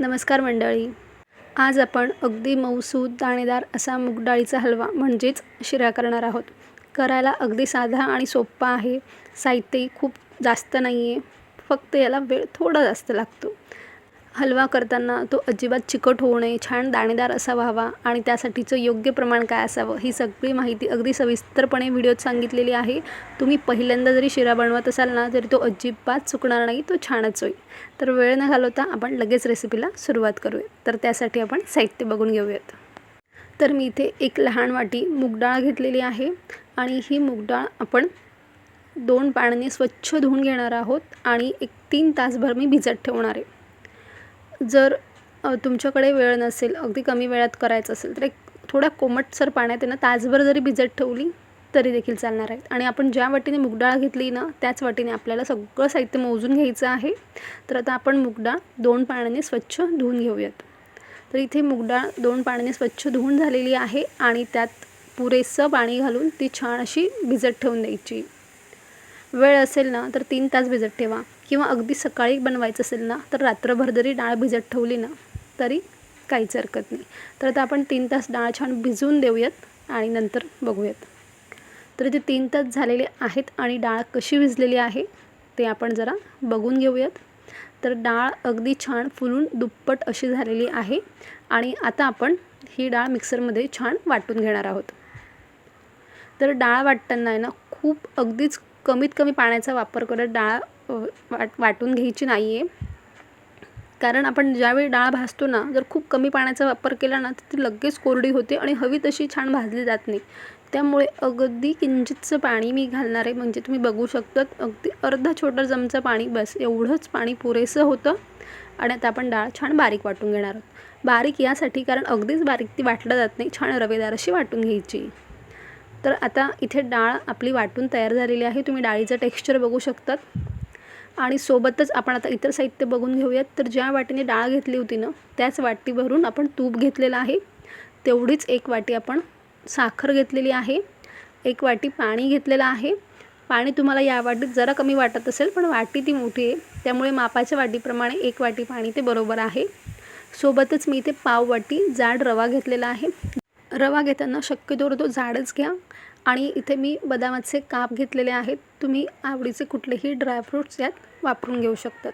नमस्कार मंडळी. आज आपण अगदी मऊसूद दाणेदार असा मूगडाळीचा हलवा म्हणजेच शिरा करणार आहोत. करायला अगदी साधा आणि सोप्पा आहे. साहित्यही खूप जास्त नाही आहे फक्त याला वेळ थोडा जास्त लागतो. हलवा करताना तो अजिबात चिकट होऊ नये छान दाणेदार असा व्हावा आणि त्यासाठीचं योग्य प्रमाण काय असावं ही सगळी माहिती अगदी सविस्तरपणे व्हिडिओत सांगितलेली आहे. तुम्ही पहिल्यांदा जरी शिरा बनवत असाल ना तरी तो अजिबात चुकणार नाही तो छानच होईल. तर वेळ न घालवता आपण लगेच रेसिपीला सुरुवात करूया. तर त्यासाठी आपण साहित्य बघून घेऊयात. तर मी इथे एक लहान वाटी मूगडाळ घेतलेली आहे आणि ही मूगडाळ आपण दोन पाण्याने स्वच्छ धुवून घेणार आहोत आणि एक तीन तासभर मी भिजत ठेवणार आहे. जर तुमच्याकडे वेळ नसेल अगदी कमी वेळात करायचं असेल तर एक थोड्या कोमटसर पाण्यात आहे ना तासभर जरी भिजत ठेवली तरी देखील चालणार आहेत आणि आपण ज्या वाटीने मुगडाळ घेतली ना त्याच वाटीने आपल्याला सगळं साहित्य मोजून घ्यायचं आहे. तर आता आपण मुगडाळ दोन पाण्याने स्वच्छ धुवून घेऊयात. तर इथे मुगडाळ दोन पाण्याने स्वच्छ धुवून झालेली आहे आणि त्यात पुरेसं पाणी घालून ती छान अशी भिजत ठेवून द्यायची. वेळ असेल ना तर तीन तास भिजत ठेवा. किंवा अगदी सकाळी बनवायचं असेल ना तर रात्रभर जरी डाळ भिजत ठेवली ना तरी काहीच हरकत नाही. तर आता आपण तीन तास डाळ छान भिजवून देऊयात आणि नंतर बघूयात. तर इथे तीन तास झालेले आहेत आणि डाळ कशी भिजलेली आहे ते आपण जरा बघून घेऊयात. तर डाळ अगदी छान फुलून दुप्पट अशी झालेली आहे आणि आता आपण ही डाळ मिक्सरमध्ये छान वाटून घेणार आहोत. तर डाळ वाटताना आहे ना खूप अगदीच कमीत कमी पाण्याचा वापर करत डाळ वाट वाटून घ्यायची नाही आहे कारण आपण ज्यावेळी डाळ भाजतो ना जर खूप कमी पाण्याचा वापर केला ना तर ती लगेच कोरडी होते आणि हवी तशी छान भाजली जात नाही. त्यामुळे अगदी किंचितचं पाणी मी घालणार आहे. म्हणजे तुम्ही बघू शकतात अगदी अर्धा छोटा चमचा पाणी बस एवढंच पाणी पुरेसं होतं. आणि आता आपण डाळ छान बारीक वाटून घेणार आहोत. बारीक यासाठी कारण अगदीच बारीक ती वाटलं जात नाही छान रवेदार अशी वाटून घ्यायची. तर आता इथे डाळ आपली वाटून तयार झालेली आहे. तुम्ही डाळीचं टेक्स्चर बघू शकतात. आणि सोबतच आपण आता इतर साहित्य बघून घेऊयात. तर ज्या वाटीने डाळ घेतली होती ना त्याच वाटीभरून आपण तूप घेतलेलं आहे. तेवढीच एक वाटी आपण साखर घेतलेली आहे. एक वाटी पाणी घेतलेलं आहे. पाणी तुम्हाला या वाटीत जरा कमी वाटत असेल पण वाटी ती मोठी आहे. त्यामुळे मापाच्या वाटीप्रमाणे एक वाटी पाणी ते बरोबर आहे. सोबतच मी इथे पाव वाटी जाड रवा घेतलेला आहे. रवा घेताना शक्यतोवर तो जाडच घ्या. आणि इथे मी बदामाचे काप घेतलेले आहेत. तुम्ही आवडीचे कुठलेही ड्रायफ्रूट्स यात वापरून घेऊ शकतात.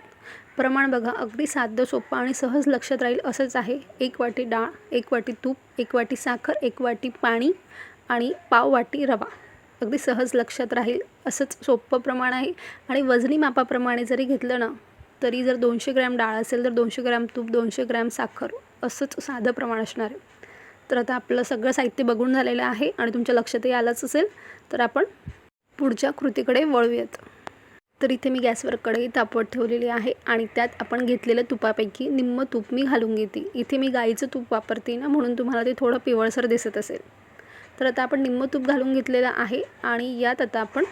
प्रमाण बघा अगदी साधं सोपं आणि सहज लक्षात राहील असंच आहे. एक वाटी डाळ एक वाटी तूप एक वाटी साखर एक वाटी पाणी आणि पाव वाटी रवा. अगदी सहज लक्षात राहील असंच सोपं प्रमाण आहे. आणि वजनी मापाप्रमाणे जरी घेतलं ना तरी जर दोनशे ग्रॅम डाळ असेल तर दोनशे ग्रॅम तूप दोनशे ग्रॅम साखर असंच साधं प्रमाण असणार आहे. तर आता आपलं सगळं साहित्य बघून झालेलं आहे आणि तुमच्या लक्षातही आलंच असेल तर आपण पुढच्या कृतीकडे वळूयात. तर इथे मी गॅसवर कढई तापवत ठेवलेली आहे आणि त्यात आपण घेतलेल्या तुपापैकी निम्म तूप मी घालून घेते. इथे मी गाईचं तूप वापरते ना म्हणून तुम्हाला ते थोडं पिवळसर दिसत असेल. तर आता आपण निम्म तूप घालून घेतलेलं आहे आणि यात आता आपण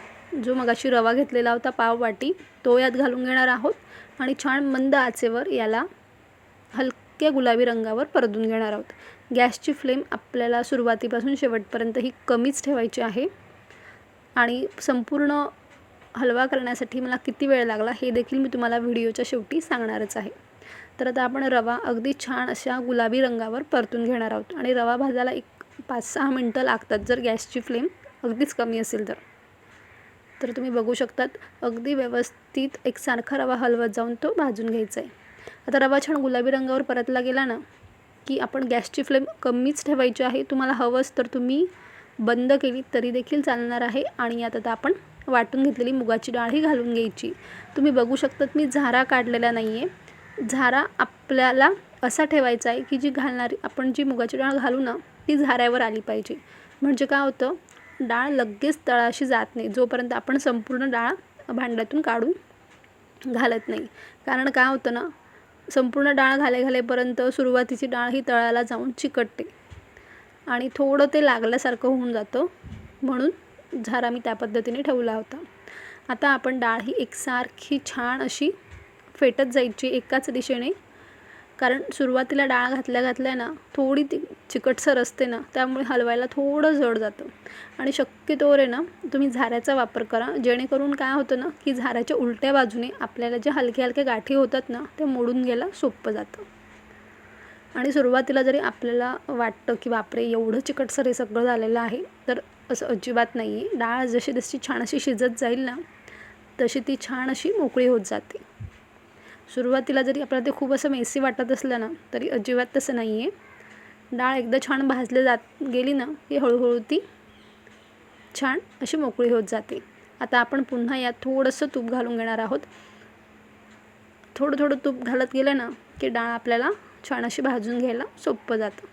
जो मगाशी रवा घेतलेला होता पाव वाटी तो यात घालून घेणार आहोत. आणि छान मंद आचेवर याला हलक्या गुलाबी रंगावर परतून घेणार आहोत. गॅसची फ्लेम आपल्याला सुरुवातीपासून शेवटपर्यंत ही कमीच ठेवायची आहे. आणि संपूर्ण हलवा करण्यासाठी मला किती वेळ लागला हे देखील मी तुम्हाला व्हिडिओच्या शेवटी सांगणारच आहे. तर आता आपण रवा अगदी छान अशा गुलाबी रंगावर परतून घेणार आहोत. आणि रवा भाजायला एक पाच सहा मिनटं लागतात जर गॅसची फ्लेम अगदीच कमी असेल तर. तर तुम्ही बघू शकतात अगदी व्यवस्थित एकसारखा रवा हलवत जाऊन तो भाजून घ्यायचा आहे. आता रवा छान गुलाबी रंगावर परतला गेला ना की आपण गॅसची फ्लेम कमीच ठेवायची आहे तुम्हाला हवंच तर तुम्ही बंद केली तरी देखील चालणार आहे आणि यात आता आपण वाटून घेतलेली मुगाची डाळही घालून घ्यायची. तुम्ही बघू शकतात मी झारा काढलेला नाही आहे झारा आपल्याला असा ठेवायचा आहे की जी घालणारी आपण जी मुगाची डाळ घालू ना ती झाऱ्यावर आली पाहिजे. म्हणजे काय होतं डाळ लगेच तळाशी जात नाही जोपर्यंत आपण संपूर्ण डाळ भांड्यातून काढून घालत नाही. कारण काय होतं ना संपूर्ण डाळ घाले घालेपर्यंत सुरुवातीची डाळ ही तळाला जाऊन चिकटते. आणि थोडं ते लागल्यासारखं होऊन जातं. म्हणून झारा मी त्या पद्धतीने ठेवला होता. आता आपण डाळ ही एकसारखी छान अशी फेटत जायची एकाच दिशेने कारण सुरुवातीला डाळ घातल्या घातल्या ना थोडी ती चिकटसर असते ना त्यामुळे हलवायला थोडं जड जातं. आणि शक्यतोवर आहे ना तुम्ही झाऱ्याचा वापर करा जेणेकरून काय होतं ना की झाऱ्याच्या उलट्या बाजूने आपल्याला ज्या हलक्या हलक्या गाठी होतात ना त्या मोडून घ्यायला सोपं जातं. आणि सुरुवातीला जरी आपल्याला वाटतं की बापरे एवढं चिकटसर हे सगळं झालेलं आहे तर असं अजिबात नाही आहे डाळ जशी जशी छान अशी शिजत जाईल ना तशी ती छान अशी मोकळी होत जाते. सुरुवातीला जरी आपल्याला ते खूप असं मेसी वाटत असलं ना तरी अजिबात तसं नाही आहे डाळ एकदा छान भाजले जात गेली ना की हळूहळू ती छान अशी मोकळी होत जाते. आता आपण पुन्हा यात थोडंसं तूप घालून घेणार आहोत. थोडं थोडं तूप घालत गेलं ना की डाळ आपल्याला छान अशी भाजून घ्यायला सोपं जातं.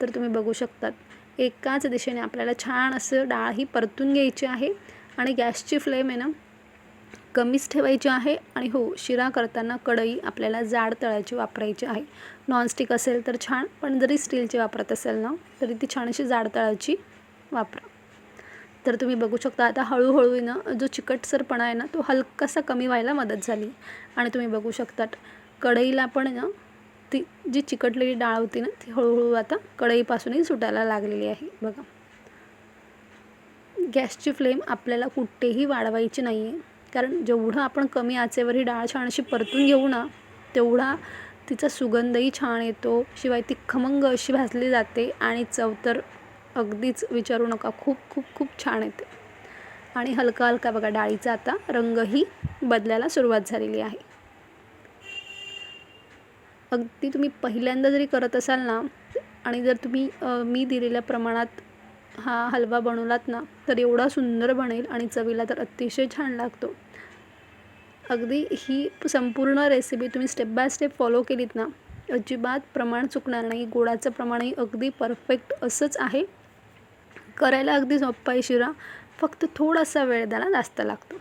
तर तुम्ही बघू शकतात एकाच दिशेने आपल्याला छान असं डाळ ही परतून घ्यायची आहे. आणि गॅसची फ्लेम आहे ना कमीच ठेवायची आहे आणि हो शिरा करताना कढई आपल्याला जाड तळाची वापरायची आहे. नॉनस्टिक असेल तर छान पण जरी स्टीलची वापरत असेल ना तरी ती छान अशी जाड तळाची वापरा. तर तुम्ही बघू शकता आता हळूहळू ना जो चिकटसरपणा आहे ना तो हलकासा कमी व्हायला मदत झाली. आणि तुम्ही बघू शकतात कढईला पण ना ती जी चिकटलेली डाळ होती ना ती हळूहळू आता कढईपासूनही सुटायला लागलेली आहे. बघा. गॅसची फ्लेम आपल्याला कुठेही वाढवायची नाही आहे कारण जेवढं आपण कमी आचेवर ही डाळ छान अशी परतून घेऊ ना तेवढा तिचा सुगंधही छान येतो. शिवाय ती खमंग अशी भाजली जाते आणि चव तर अगदीच विचारू नका खूप खूप खूप छान येते. आणि हलका हलका बघा डाळीचा आता रंगही बदलायला सुरुवात झालेली आहे. अगदी तुम्ही पहिल्यांदा जरी करत असाल ना आणि जर तुम्ही मी दिलेल्या प्रमाणात हा हलवा बनवलात ना तर एवढा सुंदर बनेल आणि चवीला तर अतिशय छान लागतो. अगदी ही संपूर्ण रेसिपी तुम्ही स्टेप बाय स्टेप फॉलो केलीत ना अजिबात प्रमाण चुकणार नाही. गोडाचं प्रमाणही अगदी परफेक्ट असंच आहे. करायला अगदी सोप्पा आहे शिरा. फक्त थोडासा वेळ त्याला जास्त लागतो.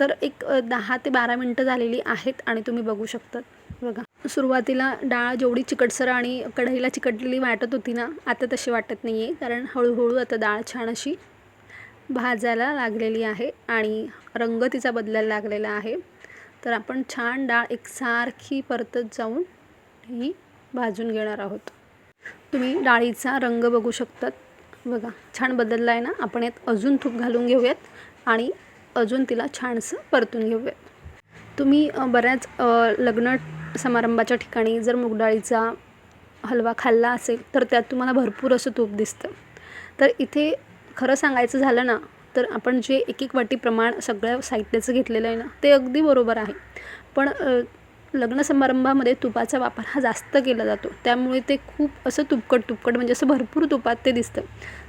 तर एक दहा ते बारा मिनटं झालेली आहेत आणि तुम्ही बघू शकतात. बघा सुरुवातीला डाळ जेवढी चिकटसर आणि कढईला चिकटलेली वाटत होती ना आता तशी वाटत नाही आहे कारण हळूहळू आता डाळ छान अशी भाजायला लागलेली आहे आणि रंग तिचा बदलायला लागलेला आहे. तर आपण छान डाळ एकसारखी परतत जाऊन ही भाजून घेणार आहोत. तुम्ही डाळीचा रंग बघू शकतात. बघा छान बदलला आहे ना? आपण यात अजून तूप घालून घेऊयात आणि अजून तिला छानसं परतून घेऊयात. तुम्ही बऱ्याच लग्न समारंभाच्या ठिकाणी जर मुगडाळीचा हलवा खाल्ला असेल तर त्यात तुम्हाला भरपूर असं तूप दिसतं. तर इथे खरं सांगायचं झालं ना तर आपण जे एक एक वाटी प्रमाण सगळ्या साहित्याचं घेतलेलं आहे ना ते अगदी बरोबर आहे. पण लग्न समारंभामध्ये तुपाचा वापर हा जास्त केला जातो. त्यामुळे ते खूप असं तुपकट तुपकट म्हणजे असं भरपूर तुपात ते दिसतं.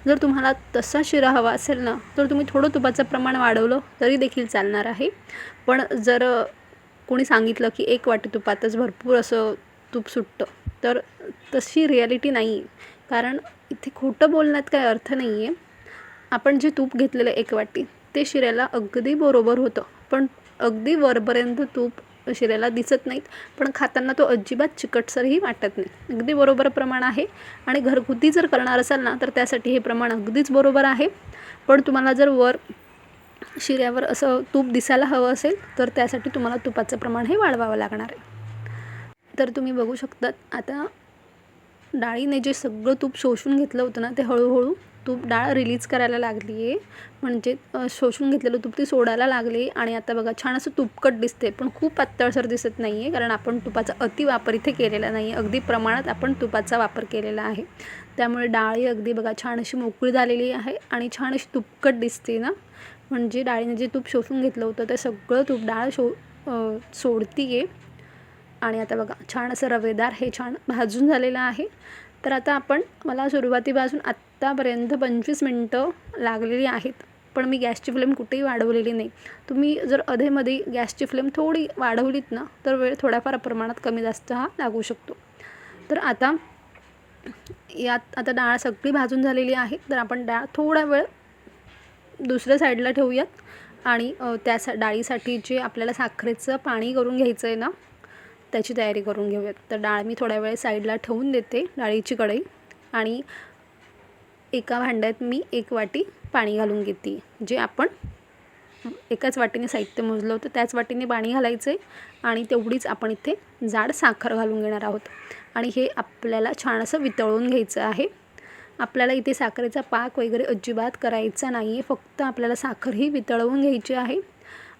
जर तुम्हाला तसा शिरा हवा असेल ना तर तुम्ही थोडं तुपाचं प्रमाण वाढवलं तरी देखील चालणार आहे. पण जर कोणी सांगितलं की एक वाटी तुपातच भरपूर असं तूप सुटतं तर तशी रियालिटी नाही. आहे कारण इथे खोटं बोलण्यात काही अर्थ नाही आहे आपण जे तूप घेतलेलं एक वाटी ते शिऱ्याला अगदी बरोबर होतं. पण अगदी वरपर्यंत तूप शिऱ्याला दिसत नाहीत. पण खाताना तो अजिबात चिकटसरही वाटत नाही. अगदी बरोबर प्रमाण आहे. आणि घरगुती जर करणार असाल ना तर त्यासाठी हे प्रमाण अगदीच बरोबर आहे. पण तुम्हाला जर वर शिऱ्यावर असं तूप दिसायला हवं असेल तर त्यासाठी तुम्हाला तुपाचं प्रमाण हे वाढवावं लागणार आहे. तर तुम्ही बघू शकतात आता डाळीने जे सगळं तूप शोषून घेतलं होतं ना ते हळूहळू तूप डाळ रिलीज करायला लागली आहे म्हणजे शोषून घेतलेलं तूप ती सोडायला लागली आणि आता बघा छान असं तुपकट दिसते पण खूप पातळसर दिसत नाही आहे कारण आपण तुपाचा अतिवापर इथे केलेला नाही आहे अगदी प्रमाणात आपण तुपाचा वापर केलेला आहे. त्यामुळे डाळी अगदी बघा छान अशी मोकळी झालेली आहे आणि छान अशी तुपकट दिसते ना. म्हणजे डाळीने जे तूप शोषून घेतलं होतं ते सगळं तूप डाळ शो सोडती आहे आणि आता बघा छान असं रवेदार हे छान भाजून झालेलं आहे. तर आता आपण मला सुरुवातीपासून आत्तापर्यंत पंचवीस मिनटं लागलेली आहेत पण मी गॅसची फ्लेम कुठेही वाढवलेली नाही. तुम्ही जर अधेमध्ये गॅसची फ्लेम थोडी वाढवलीत ना तर वेळ थोड्याफार प्रमाणात कमी जास्त हा लागू शकतो. तर आता यात आता डाळ सगळी भाजून झालेली आहे तर आपण डाळ थोडा वेळ दुसऱ्या साईडला ठेवूयात. आणि त्या सा डाळीसाठी जे आपल्याला साखरेचं पाणी करून घ्यायचं आहे ना त्याची तयारी करून घेऊयात. तर डाळ मी थोड्या वेळ साईडला ठेवून देते डाळीची कढई. आणि एका भांड्यात मी एक वाटी पाणी घालून घेते जे आपण एकाच वाटीने साहित्य मोजलं होतं. त्याच वाटीने पाणी घालायचं आहे आणि तेवढीच आपण इथे जाड साखर घालून घेणार आहोत. आणि हे आपल्याला छान असं वितळून घ्यायचं आहे. आपल्याला इथे साखरेचा पाक वगैरे अजिबात करायचा नाही आहे फक्त आपल्याला साखर ही वितळवून घ्यायची आहे.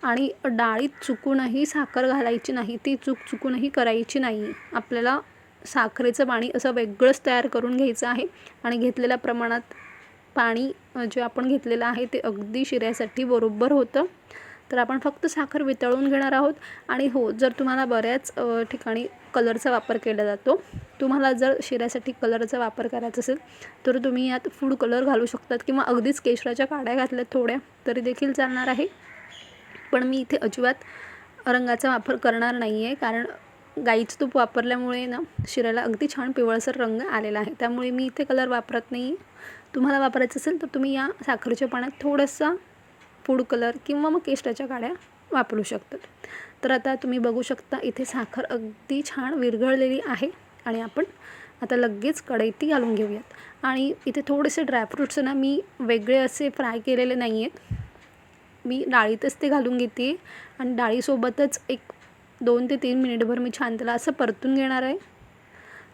आणि डाळीत चुकूनही साखर घालायची नाही ती चूक चुकूनही करायची नाही. आपल्याला साखरेचं पाणी असं वेगळंच तयार करून घ्यायचं आहे आणि घेतलेल्या प्रमाणात पाणी जे आपण घेतलेलं आहे ते अगदी शिऱ्यासाठी बरोबर होतं. तर आपण फक्त साखर वितळून घेणार आहोत आणि हो जर तुम्हाला बऱ्याच ठिकाणी कलरचा वापर केला जातो तुम्हाला जर शिऱ्यासाठी कलरचा वापर करायचा असेल तर तुम्ही यात फूड कलर घालू शकतात किंवा अगदीच केशराच्या काड्या घातल्यात थोड्या तरी देखील चालणार आहे. पण मी इथे अजिबात रंगाचा वापर करणार नाही आहे कारण गाईचं तूप वापरल्यामुळे ना शिऱ्याला अगदी छान पिवळसर रंग आलेला आहे. त्यामुळे मी इथे कलर वापरत नाही. तुम्हाला वापरायचं असेल तर तुम्ही या साखरेच्या पाण्यात थोडासा फूड कलर किंवा मग केष्टाच्या काड्या वापरू शकतात. तर आता तुम्ही बघू शकता इथे साखर अगदी छान विरघळलेली आहे. आणि आपण आता लगेच कढईत घालून घेऊयात. आणि इथे थोडेसे ड्रायफ्रूट्स ना मी वेगळे असे फ्राय केलेले नाही आहेत मी डाळीतच ते घालून घेते. आणि डाळीसोबतच एक दोन ते तीन मिनिटभर मी छान त्याला असं परतून घेणार आहे.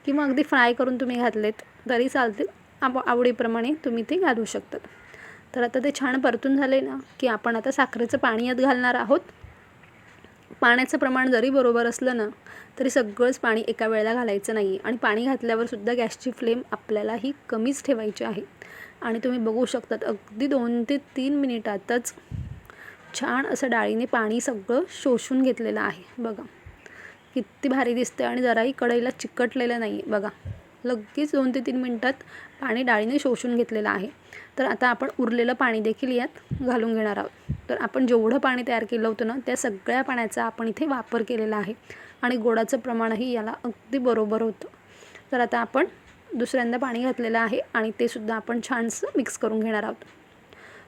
किंवा अगदी फ्राय करून तुम्ही घातलेत तरी चालतील. आव आवडीप्रमाणे तुम्ही ते घालू शकतात. तर आता ते छान परतून झाले ना की आपण आता साखरेचं पाणी यात घालणार आहोत. पाण्याचं प्रमाण जरी बरोबर असलं ना तरी सगळंच पाणी एका वेळेला घालायचं नाही आणि पाणी घातल्यावरसुद्धा गॅसची फ्लेम आपल्याला ही कमीच ठेवायची आहे. आणि तुम्ही बघू शकतात अगदी दोन ते तीन मिनिटातच छान असं डाळीने पाणी सगळं शोषून घेतलेलं आहे. बघा. किती भारी दिसते आणि जराही कढईला चिकटलेलं नाही आहे बघा. लगेच दोन ते तीन मिनटात पाणी डाळीने शोषून घेतलेलं आहे. तर आता आपण उरलेलं पाणी देखील यात घालून घेणार आहोत. तर आपण जेवढं पाणी तयार केलं होतं ना त्या सगळ्या पाण्याचा आपण इथे वापर केलेला आहे. आणि गोडाचं प्रमाणही याला अगदी बरोबर होतं. तर आता आपण दुसऱ्यांदा पाणी घातलेलं आहे आणि ते सुद्धा आपण छानसं मिक्स करून घेणार आहोत.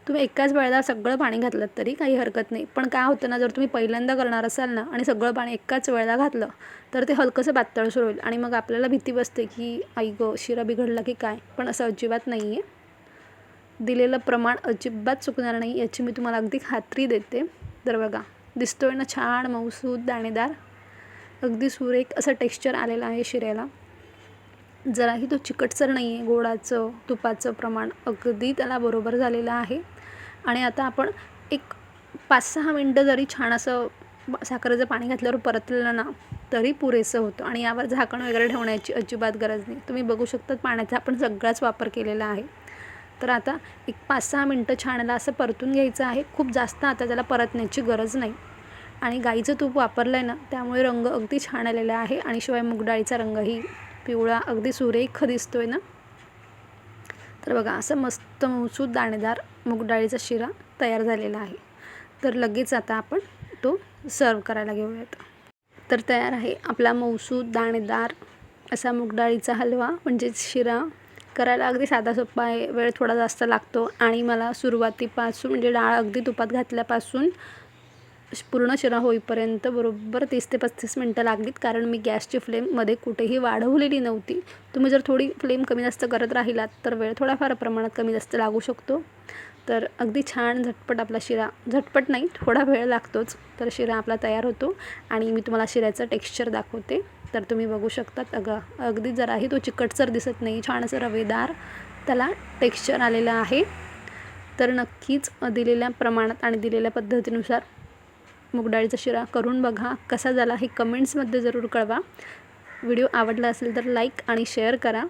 तुम्ही एकाच वेळेला सगळं पाणी घातलं तरी काही हरकत नाही. पण काय होतं ना जर तुम्ही पहिल्यांदा करणार असाल ना आणि सगळं पाणी एकाच वेळेला घातलं तर ते हलकंसं पातळ सुरू होईल. आणि मग आपल्याला भीती बसते की आई गं शिरा बिघडला की काय? पण असं अजिबात नाही आहे दिलेलं प्रमाण अजिबात चुकणार नाही याची मी तुम्हाला अगदी खात्री देते. तर बघा दिसतोय ना छान मऊसूद दाणेदार. अगदी सुरेख असं टेक्स्चर आलेलं आहे शिऱ्याला. जराही तो चिकटसर नाही आहे गोडाचं तुपाचं प्रमाण अगदी त्याला बरोबर झालेलं आहे. आणि आता आपण एक पाच सहा मिनटं जरी छान असं साखरेचं पाणी घातल्यावर परतलेलं ना तरी पुरेसं होतं. आणि यावर झाकण वगैरे ठेवण्याची अजिबात गरज नाही. तुम्ही बघू शकतात पाण्याचा आपण सगळाच वापर केलेला आहे. तर आता एक पाच सहा मिनटं छान असं परतून घ्यायचं आहे. खूप जास्त आता त्याला परतण्याची गरज नाही. आणि गाईचं तूप वापरलं आहे ना त्यामुळे रंग अगदी छान आलेला आहे. आणि शिवाय मुगडाळीचा रंगही पिवळा अगदी सुरेख दिसतोय ना. तर बघा असं मस्त मऊसूद दाणेदार मुगडाळीचा शिरा तयार झालेला आहे. तर लगेच आता आपण तो सर्व करायला घेऊयात. तर तयार आहे आपला मऊसूद दाणेदार असा मुगडाळीचा हलवा. म्हणजेच शिरा करायला अगदी साधा सोपा आहे. वेळ थोडा जास्त लागतो. आणि मला सुरुवातीपासून म्हणजे डाळ अगदी तुपात घातल्यापासून पूर्ण शिरा होईपर्यंत बरोबर तीस ते पस्तीस मिनटं लागलीत. कारण मी गॅसची फ्लेममध्ये कुठेही वाढवलेली नव्हती. तुम्ही जर थोडी फ्लेम कमी जास्त करत राहिलात तर वेळ थोडाफार प्रमाणात कमी जास्त लागू शकतो. तर अगदी छान झटपट आपला शिरा झटपट नाही थोडा वेळ लागतोच. तर शिरा आपला तयार होतो आणि मी तुम्हाला शिऱ्याचं टेक्स्चर दाखवते. तर तुम्ही बघू शकतात अगं अगदी जराही तो चिकटसर दिसत नाही छान असं रवेदार त्याला टेक्स्चर आलेलं आहे. तर नक्कीच दिलेल्या प्रमाणात आणि दिलेल्या पद्धतीनुसार मुगडाळीचा शिरा करून बघा कसा झाला हे कमेंट्समध्ये जरूर कळवा. व्हिडिओ आवडला असेल तर लाईक आणि शेअर करा.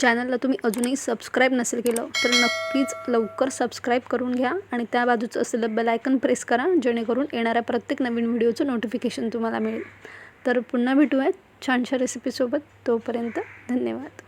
चॅनलला तुम्ही अजूनही सबस्क्राईब नसेल केलं तर नक्कीच लवकर सबस्क्राईब करून घ्या आणि त्या बाजूचं असलेलं बेलायकन प्रेस करा जेणेकरून येणाऱ्या प्रत्येक नवीन व्हिडिओचं नोटिफिकेशन तुम्हाला मिळेल. तर पुन्हा भेटूयात छानशा रेसिपीसोबत तोपर्यंत धन्यवाद.